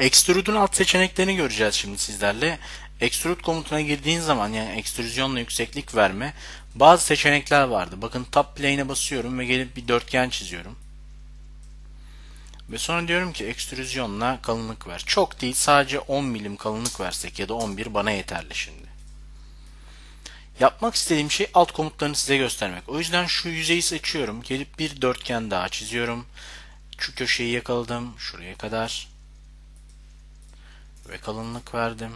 Extrude'un alt seçeneklerini göreceğiz şimdi sizlerle. Extrude komutuna girdiğin zaman yani ekstrüzyonla yükseklik verme bazı seçenekler vardı. Bakın top plane'e basıyorum ve gelip bir dörtgen çiziyorum. Ve sonra diyorum ki ekstrüzyonla kalınlık ver. Çok değil sadece 10 milim kalınlık versek ya da 11 bana yeterli şimdi. Yapmak istediğim şey alt komutlarını size göstermek. O yüzden şu yüzeyi seçiyorum. Gelip bir dörtgen daha çiziyorum. Şu köşeyi yakaladım. Şuraya kadar. Ve kalınlık verdim.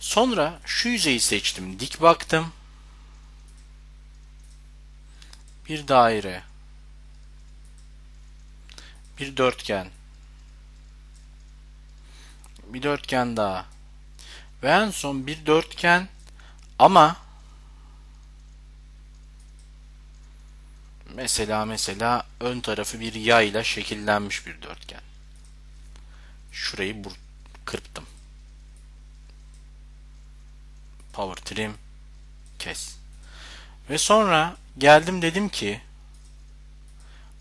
Sonra şu yüzeyi seçtim. Dik baktım. Bir daire. Bir dörtgen. Bir dörtgen daha. Ve en son bir dörtgen ama mesela mesela ön tarafı bir yayla şekillenmiş bir dörtgen. Şurayı kırptım. Power trim kes. Ve sonra geldim dedim ki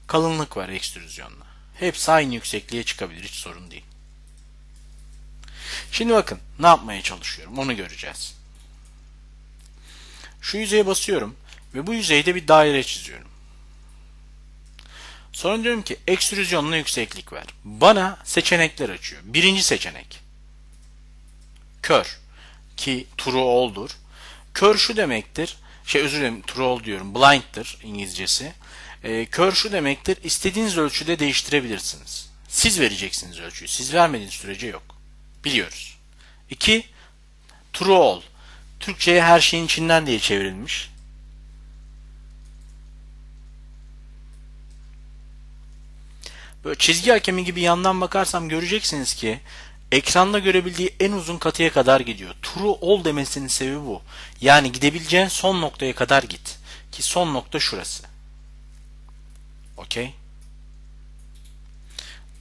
kalınlık var ekstrüzyonla. Hepsi aynı yüksekliğe çıkabilir hiç sorun değil. Şimdi bakın ne yapmaya çalışıyorum onu göreceğiz. Şu yüzeye basıyorum ve bu yüzeyde bir daire çiziyorum. Sonra diyorum ki ekstrüzyonla yükseklik ver. Bana seçenekler açıyor. Birinci seçenek. Kör. Ki true all'dur. Kör şu demektir. Şey özür dilerim true all diyorum. Blind'dır İngilizcesi. E, kör şu demektir. İstediğiniz ölçüde değiştirebilirsiniz. Siz vereceksiniz ölçüyü. Siz vermediğiniz sürece yok. Biliyoruz. 2. True all. Türkçe'ye her şeyin içinden diye çevrilmiş. Böyle çizgi hakemi gibi yandan bakarsam göreceksiniz ki ekranda görebildiği en uzun katıya kadar gidiyor. True all demesinin sebebi bu. Yani gidebileceğin son noktaya kadar git. Ki son nokta şurası. Okey.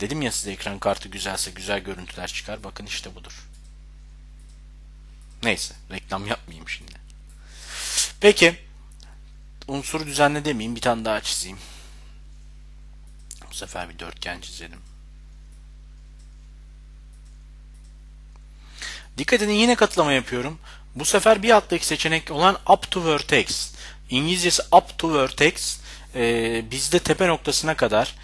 Dedim ya size ekran kartı güzelse güzel görüntüler çıkar. Bakın işte budur. Neyse reklam yapmayayım şimdi. Peki unsuru düzenle demeyeyim bir tane daha çizeyim. Bu sefer bir dörtgen çizelim. Dikkat edin yine katlama yapıyorum. Bu sefer bir alttaki seçenek olan up to vertex. İngilizcesi up to vertex. Ee, bizde tepe noktasına kadar.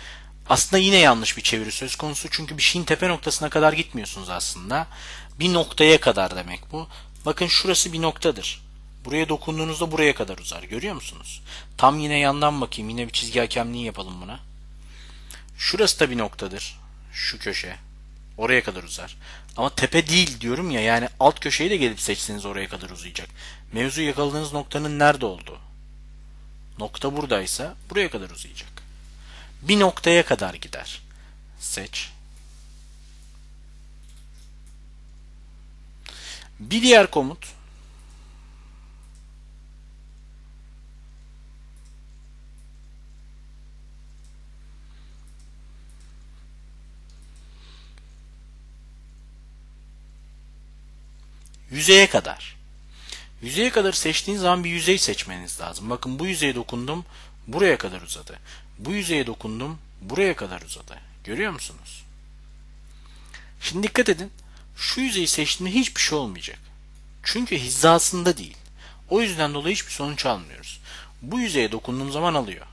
Aslında yine yanlış bir çeviri söz konusu. Çünkü bir şeyin tepe noktasına kadar gitmiyorsunuz aslında. Bir noktaya kadar demek bu. Bakın şurası bir noktadır. Buraya dokunduğunuzda buraya kadar uzar. Görüyor musunuz? Tam yine yandan bakayım. Yine bir çizgi hakemliği yapalım buna. Şurası da bir noktadır. Şu köşe. Oraya kadar uzar. Ama tepe değil diyorum ya yani alt köşeyi de gelip seçseniz oraya kadar uzayacak. Mevzu yakaladığınız noktanın nerede olduğu. Nokta buradaysa buraya kadar uzayacak. Bir noktaya kadar gider. Seç. Bir diğer komut yüzeye kadar. Yüzeye kadar seçtiğiniz zaman bir yüzey seçmeniz lazım. Bakın bu yüzeye dokundum, buraya kadar uzadı. Bu yüzeye dokundum, buraya kadar uzadı. Görüyor musunuz? Şimdi dikkat edin. Şu yüzeyi seçtiğimde hiçbir şey olmayacak. Çünkü hizasında değil. O yüzden dolayı hiçbir sonuç almıyoruz. Bu yüzeye dokunduğum zaman alıyor.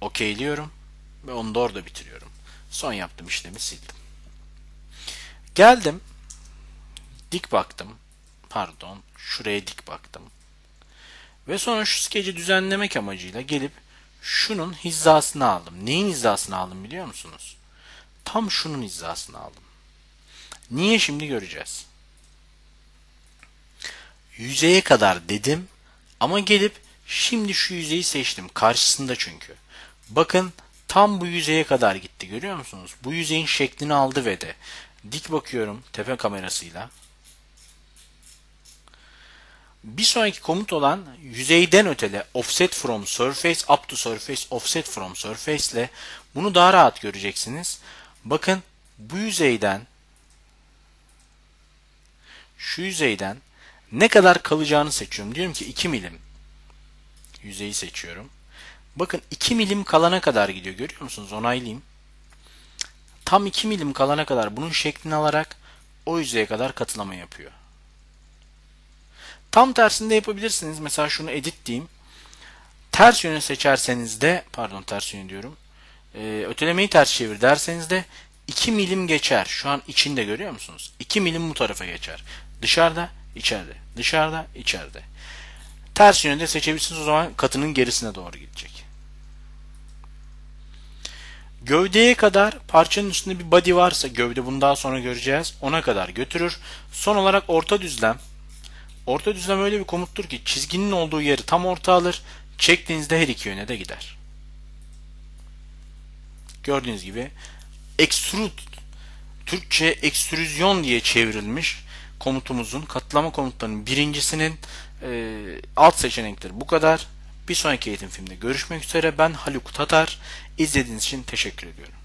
Okeyliyorum ve onu da orada bitiriyorum. Son yaptığım işlemi sildim. Geldim dik baktım. Pardon. Şuraya dik baktım. Ve sonra şu skeci düzenlemek amacıyla gelip şunun hizasını aldım. Neyin hizasını aldım biliyor musunuz? Tam şunun hizasını aldım. Niye şimdi göreceğiz. Yüzeye kadar dedim ama gelip şimdi şu yüzeyi seçtim. Karşısında çünkü. Bakın tam bu yüzeye kadar gitti görüyor musunuz? Bu yüzeyin şeklini aldı ve de dik bakıyorum tepe kamerasıyla. Bir sonraki komut olan yüzeyden ötele offset from surface up to surface offset from surface ile bunu daha rahat göreceksiniz. Bakın bu yüzeyden şu yüzeyden ne kadar kalacağını seçiyorum. Diyorum ki 2 milim yüzeyi seçiyorum. Bakın 2 milim kalana kadar gidiyor. Görüyor musunuz? Onaylayayım. Tam 2 milim kalana kadar bunun şeklini alarak o yüzeye kadar katılama yapıyor. Tam tersinde yapabilirsiniz. Mesela şunu edit diyeyim. Ters yöne seçerseniz de pardon ters yöne diyorum. Ee, ötelemeyi ters çevir derseniz de 2 milim geçer. Şu an içinde görüyor musunuz? 2 milim bu tarafa geçer. Dışarıda, içeride. Dışarıda, içeride. Ters yönde seçebilirsiniz o zaman katının gerisine doğru gidecek. Gövdeye kadar parçanın üstünde bir body varsa gövde bunu daha sonra göreceğiz. Ona kadar götürür. Son olarak orta düzlem. Orta düzlem öyle bir komuttur ki çizginin olduğu yeri tam orta alır. Çektiğinizde her iki yöne de gider. Gördüğünüz gibi extrude Türkçe ekstrüzyon diye çevrilmiş komutumuzun katlama komutlarının birincisinin e, alt seçenekleri bu kadar. Bir sonraki eğitim filmde görüşmek üzere. Ben Haluk Tatar. İzlediğiniz için teşekkür ediyorum.